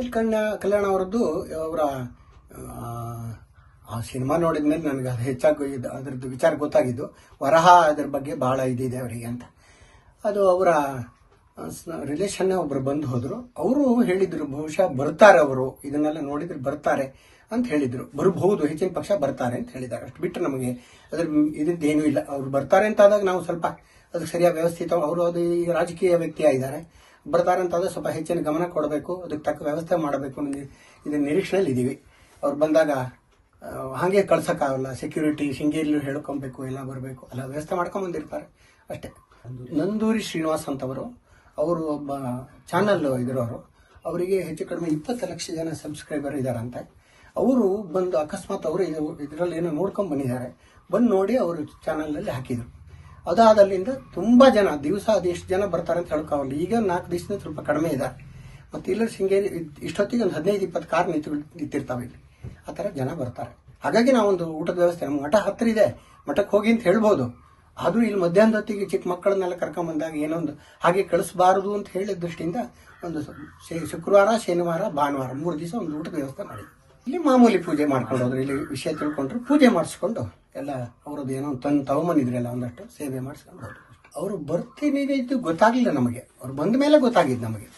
ಕಲ್ಯಾಣ ಕಲ್ಯಾಣ ಅವರದ್ದು, ಅವರ, ಆ ಸಿನಿಮಾ ನೋಡಿದ ಮೇಲೆ ನನಗೆ ಅದು ಹೆಚ್ಚಾಗಿ ಅದರದ್ದು ವಿಚಾರ ಗೊತ್ತಾಗಿದ್ದು, ವರಹ ಅದರ ಬಗ್ಗೆ ಬಹಳ ಇದಿದೆ ಅವರಿಗೆ ಅಂತ. ಅದು ಅವರ ರಿಲೇಷನ್ನೇ ಒಬ್ಬರು ಬಂದು ಹೋದರು. ಅವರು ಹೇಳಿದ್ರು, ಬಹುಶಃ ಬರ್ತಾರೆ ಅವರು, ಇದನ್ನೆಲ್ಲ ನೋಡಿದ್ರೆ ಬರ್ತಾರೆ ಅಂತ ಹೇಳಿದ್ರು. ಬರಬಹುದು, ಹೆಚ್ಚಿನ ಪಕ್ಷ ಬರ್ತಾರೆ ಅಂತ ಹೇಳಿದ್ದಾರೆ. ಅಷ್ಟು ಬಿಟ್ಟರೆ ನಮಗೆ ಅದ್ರ, ಇದ್ರದ್ದು ಏನೂ ಇಲ್ಲ. ಅವ್ರು ಬರ್ತಾರೆ ಅಂತ ಆದಾಗ ನಾವು ಸ್ವಲ್ಪ ಅದಕ್ಕೆ ಸರಿಯಾಗಿ ವ್ಯವಸ್ಥಿತ, ಅವರು ಅದು ರಾಜಕೀಯ ವ್ಯಕ್ತಿ ಆಗಿದ್ದಾರೆ ಬರ್ತಾರೆ ಅದು ಸ್ವಲ್ಪ ಹೆಚ್ಚಿನ ಗಮನ ಕೊಡಬೇಕು ಅದಕ್ಕೆ ತಕ್ಕ ವ್ಯವಸ್ಥೆ ಮಾಡಬೇಕು ಅನ್ನೋ ನಿರೀಕ್ಷಣೆಯಲ್ಲಿ ನಿರೀಕ್ಷೆಯಲ್ಲಿ ಇದ್ದೀವಿ ಅವ್ರು ಬಂದಾಗ ಹಾಗೆ ಕಳ್ಸೋಕ್ಕಾಗಲ್ಲ ಸೆಕ್ಯೂರಿಟಿ ಶೃಂಗೇರಿ ಹೇಳ್ಕೊಬೇಕು ಎಲ್ಲ ಬರಬೇಕು ಎಲ್ಲ ವ್ಯವಸ್ಥೆ ಮಾಡ್ಕೊಂಡ್ ಬಂದಿರ್ತಾರೆ ಅಷ್ಟೇ. ನಂದೂರಿ. ಶ್ರೀನಿವಾಸ್ ಅಂತವರು ಅವರು ಒಬ್ಬ ಚಾನಲ್ ಇದ್ರವರು ಅವರಿಗೆ ಹೆಚ್ಚು ಕಡಿಮೆ ಇಪ್ಪತ್ತು ಲಕ್ಷ ಜನ ಸಬ್ಸ್ಕ್ರೈಬರ್ ಇದ್ದಾರಂತೆ. ಅವರು ಬಂದು ಅಕಸ್ಮಾತ್ ಅವರು ಇದರಲ್ಲಿ ಏನೋ ನೋಡ್ಕೊಂಡು ಬಂದಿದ್ದಾರೆ. ಬಂದು ನೋಡಿ ಅವರು ಚಾನಲ್ನಲ್ಲಿ ಹಾಕಿದ್ರು. ಅದಾದಲ್ಲಿಂದ ತುಂಬಾ ಜನ, ದಿವಸ ಅದೆಷ್ಟು ಜನ ಬರ್ತಾರೆ ಅಂತ ಹೇಳ್ಕೊಂಡು ಈಗ ನಾಲ್ಕು ದಿವಸದಿಂದ ಸ್ವಲ್ಪ ಕಡಿಮೆ ಇದೆ. ಮತ್ತೆ ಇಲ್ಲ ಶೃಂಗೇರಿ, ಇಷ್ಟೊತ್ತಿಗೆ ಒಂದು ಹದಿನೈದು, ಇಪ್ಪತ್ತು ಕಾರ್ ನಿಂತು ನಿಂತಿರ್ತಾವೆ ಇಲ್ಲಿ. ಆ ಥರ ಜನ ಬರ್ತಾರೆ. ಹಾಗಾಗಿ ನಾವೊಂದು ಊಟದ ವ್ಯವಸ್ಥೆ ನಮ್ಮ ಮಠ ಹತ್ತಿರ ಇದೆ. ಮಠಕ್ಕೆ ಹೋಗಿ ಅಂತ ಹೇಳ್ಬೋದು. ಆದರೂ ಇಲ್ಲಿ ಮಧ್ಯಾಹ್ನದ ಹೊತ್ತಿಗೆ ಚಿಕ್ಕ ಮಕ್ಕಳನ್ನೆಲ್ಲ ಕರ್ಕೊಂಬಂದಾಗ ಏನೋ ಒಂದು ಹಾಗೆ ಕಳಿಸಬಾರದು ಅಂತ ಹೇಳಿದ ದೃಷ್ಟಿಯಿಂದ ಒಂದು ಶುಕ್ರವಾರ, ಶನಿವಾರ, ಭಾನುವಾರ ಮೂರು ದಿವಸ ಒಂದು ಊಟದ ವ್ಯವಸ್ಥೆ ಮಾಡಿದ್ವಿ ಇಲ್ಲಿ ಮಾಮೂಲಿ ಪೂಜೆ ಮಾಡ್ಕೊಂಡು ಹೋದ್ರು. ಇಲ್ಲಿ ವಿಷಯ ತಿಳ್ಕೊಂಡ್ರು. ಪೂಜೆ ಮಾಡಿಸ್ಕೊಂಡು ಎಲ್ಲ ಅವ್ರದ್ದು ಏನೋ ತಂದು ತಗೊಂಬಂದಿದ್ರಲ್ಲ ಒಂದಷ್ಟು ಸೇವೆ ಮಾಡಿಸ್ಕೊಂಡು ಅವರು ಬರ್ತೀನಿ ಇದು ಗೊತ್ತಾಗ್ಲಿಲ್ಲ ನಮಗೆ. ಅವ್ರು ಬಂದ ಮೇಲೆ ಗೊತ್ತಾಗಿದ್ದು ನಮಗೆ.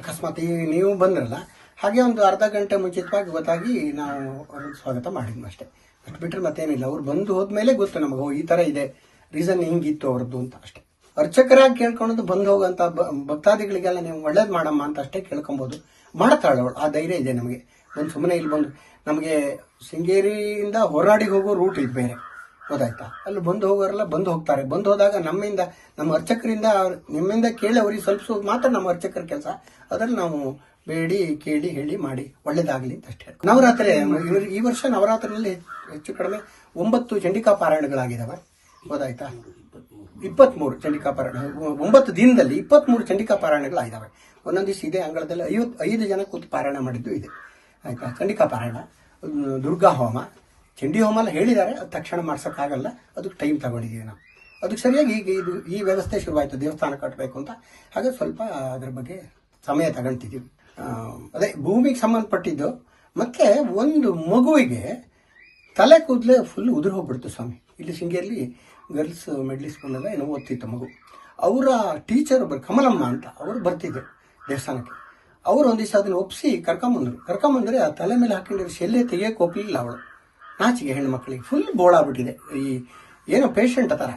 ಅಕಸ್ಮಾತ್ ಈ ನೀವು ಬಂದ್ರಲ್ಲ, ಹಾಗೆ ಒಂದು ಅರ್ಧ ಗಂಟೆ ಮುಂಚಿತವಾಗಿ ಗೊತ್ತಾಗಿ ನಾವು ಅವ್ರಿಗೆ ಸ್ವಾಗತ ಮಾಡಿದ್ವಿ ಅಷ್ಟೇ. ಅಷ್ಟು ಬಿಟ್ಟರೆ ಮತ್ತೇನಿಲ್ಲ. ಅವ್ರು ಬಂದು ಹೋದ್ಮೇಲೆ ಗೊತ್ತು ನಮಗೆ, ಓ, ಈ ಥರ ಇದೆ. ರೀಸನ್ ಹಿಂಗಿತ್ತು ಅವ್ರದ್ದು ಅಂತ ಅಷ್ಟೇ. ಅರ್ಚಕರಾಗಿ ಕೇಳ್ಕೊಳೋದು ಬಂದು ಹೋಗೋಂಥ ಭಕ್ತಾದಿಗಳಿಗೆಲ್ಲ ನೀವು ಒಳ್ಳೇದು ಮಾಡಮ್ಮ ಅಂತ ಅಷ್ಟೇ ಕೇಳ್ಕೊಬೋದು. ಮಾಡ್ತಾಳೆ ಅವಳು. ಆ ಧೈರ್ಯ ಇದೆ ನಮಗೆ. ಒಂದು ಸುಮ್ಮನೆ ಇಲ್ಲಿ ಬಂದು ನಮಗೆ ಶೃಂಗೇರಿಯಿಂದ ಹೊರಾಡಿಗೆ ಹೋಗೋ ರೂಟ್ ಇದೆ ಬೇರೆ. ಗೊತ್ತಾಯ್ತಾ? ಅಲ್ಲಿ ಬಂದು ಹೋಗೋರೆಲ್ಲ ಬಂದು ಹೋಗ್ತಾರೆ. ಬಂದು ಹೋದಾಗ ನಮ್ಮಿಂದ, ನಮ್ಮ ಅರ್ಚಕರಿಂದ, ನಿಮ್ಮಿಂದ ಕೇಳಿ ಅವ್ರಿಗೆ ಸ್ವಲ್ಪ ಮಾತ್ರ ನಮ್ಮ ಅರ್ಚಕರ ಕೆಲಸ. ಅದರಲ್ಲಿ ನಾವು ಬೇಡಿ, ಕೇಳಿ, ಹೇಳಿ ಮಾಡಿ. ಒಳ್ಳೇದಾಗಲಿ ಅಂತ ಅಷ್ಟೇ ನವರಾತ್ರಿ ಈ ವರ್ಷ ನವರಾತ್ರಿಯಲ್ಲಿ ಹೆಚ್ಚು ಕಡಿಮೆ ಒಂಬತ್ತು ಚಂಡಿಕಾ ಪಾರಾಯಣಗಳಾಗಿದ್ದಾವೆ ಗೊತ್ತಾಯ್ತಾ? ಇಪ್ಪತ್ಮೂರು ಚಂಡಿಕಾ ಪಾರಾಯಣ ಒಂಬತ್ತು ದಿನದಲ್ಲಿ ಇಪ್ಪತ್ಮೂರು ಚಂಡಿಕಾ ಪಾರಾಯಣಗಳಾಗಿದ್ದಾವೆ ಒಂದೊಂದು ದಿವಸ ಇದೆ ಅಂಗಳದಲ್ಲಿ ಐವತ್ತು ಐದು ಜನ ಕೂತು ಪಾರಾಯಣ ಮಾಡಿದ್ದು ಇದೆ. ಆಯಿತಾ? ಚಂಡಿಕಾ ಪಾರಾಯಣ ದುರ್ಗಾ ಹೋಮ. ಚಂಡಿ ಹೋಮ ಎಲ್ಲ ಹೇಳಿದ್ದಾರೆ, ಅದು ತಕ್ಷಣ ಮಾಡ್ಸೋಕ್ಕಾಗಲ್ಲ. ಅದಕ್ಕೆ ಟೈಮ್ ತಗೊಂಡಿದ್ದೀವಿ ನಾವು. ಅದಕ್ಕೆ ಸರಿಯಾಗಿ ಈಗ ಇದು, ಈ ವ್ಯವಸ್ಥೆ ಶುರುವಾಯಿತು. ದೇವಸ್ಥಾನ ಕಟ್ಟಬೇಕು ಅಂತ. ಹಾಗೆ ಸ್ವಲ್ಪ ಅದ್ರ ಬಗ್ಗೆ ಸಮಯ ತಗೊಳ್ತಿದ್ದೀವಿ ಅದೇ ಭೂಮಿಗೆ ಸಂಬಂಧಪಟ್ಟಿದ್ದು. ಮತ್ತು ಒಂದು ಮಗುವಿಗೆ ತಲೆ ಕೂದಲೇ ಫುಲ್ ಉದುರು ಹೋಗ್ಬಿಡ್ತು ಸ್ವಾಮಿ. ಇಲ್ಲಿ ಶೃಂಗೇರಿಲಿ ಗರ್ಲ್ಸ್ ಮಿಡ್ಲ್ ಸ್ಕೂಲಲ್ಲ ಏನೋ ಓದ್ತಿತ್ತು ಮಗು. ಅವರ ಟೀಚರ್ ಒಬ್ಬರು ಕಮಲಮ್ಮ ಅಂತ ಅವರು ಬರ್ತಿದ್ರು ದೇವಸ್ಥಾನಕ್ಕೆ. ಅವರು ಒಂದು ದಿವಸ ಅದನ್ನ ಒಪ್ಪಿಸಿ ಕರ್ಕೊಂಬಂದರು. ಕರ್ಕೊಂಬಂದರೆ ಆ ತಲೆ ಮೇಲೆ ಹಾಕೊಂಡಿರೋ ಶೆಲ್ಲೆ ತೆಗಿಯೋಕೆ ಹೋಗಲಿಲ್ಲ ಅವಳು. ನಾಚಿಗೆ ಹೆಣ್ಣು ಮಕ್ಕಳಿಗೆ ಫುಲ್ ಬೋಳಾಗ್ಬಿಟ್ಟಿದೆ ಈ ಏನೋ ಪೇಷಂಟ್ ಥರ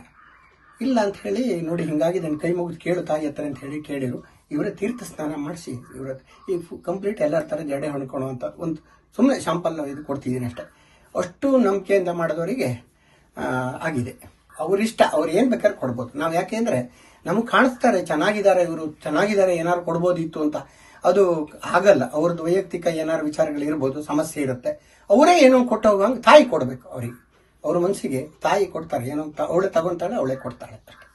ಇಲ್ಲ ಅಂತ ಹೇಳಿ, ನೋಡಿ ಹಿಂಗಾಗಿ ನನ್ನ ಕೈ ಮುಗಿದು ಕೇಳು, ತಾಯಿ ಹತ್ತಿರ ಅಂತ ಹೇಳಿ ಕೇಳಿರು. ಇವರೇ ತೀರ್ಥ ಸ್ನಾನ ಮಾಡಿಸಿ, ಇವರ ಈ ಕಂಪ್ಲೀಟ್ ಎಲ್ಲರ ಥರ ಜಡೆ ಹೊಣ್ಕೊಳೋ ಅಂತ ಒಂದು ಸುಮ್ಮನೆ ಶಾಂಪಲ್ ಇದು ಕೊಡ್ತಿದ್ದೀನಿ ಅಷ್ಟೇ. ಅಷ್ಟು ನಂಬಿಕೆಯಿಂದ ಮಾಡಿದವರಿಗೆ ಆಗಿದೆ. ಅವರಿಷ್ಟ, ಅವ್ರು ಏನು ಬೇಕಾದ್ರೆ ಕೊಡ್ಬೋದು. ನಾವು ಯಾಕೆಂದ್ರೆ ನಮಗೆ ಕಾಣಿಸ್ತಾರೆ, ಚೆನ್ನಾಗಿದ್ದಾರೆ ಇವರು, ಚೆನ್ನಾಗಿದ್ದಾರೆ, ಏನಾದ್ರು ಕೊಡ್ಬೋದಿತ್ತು ಅಂತ. ಅದು ಆಗಲ್ಲ. ಅವ್ರದ್ದು ವೈಯಕ್ತಿಕ ಏನಾದ್ರು ವಿಚಾರಗಳು ಇರ್ಬೋದು, ಸಮಸ್ಯೆ ಇರುತ್ತೆ. ಅವರೇ ಏನೋ ಕೊಟ್ಟು ಹಂಗೆ ತಾಯಿ ಕೊಡಬೇಕು ಅವ್ರಿಗೆ. ಅವ್ರ ಮನಸ್ಸಿಗೆ ತಾಯಿ ಕೊಡ್ತಾರೆ. ಏನೋ ಅವಳೆ ತಗೊತಾಳೆ, ಅವಳೇ ಕೊಡ್ತಾಳೆ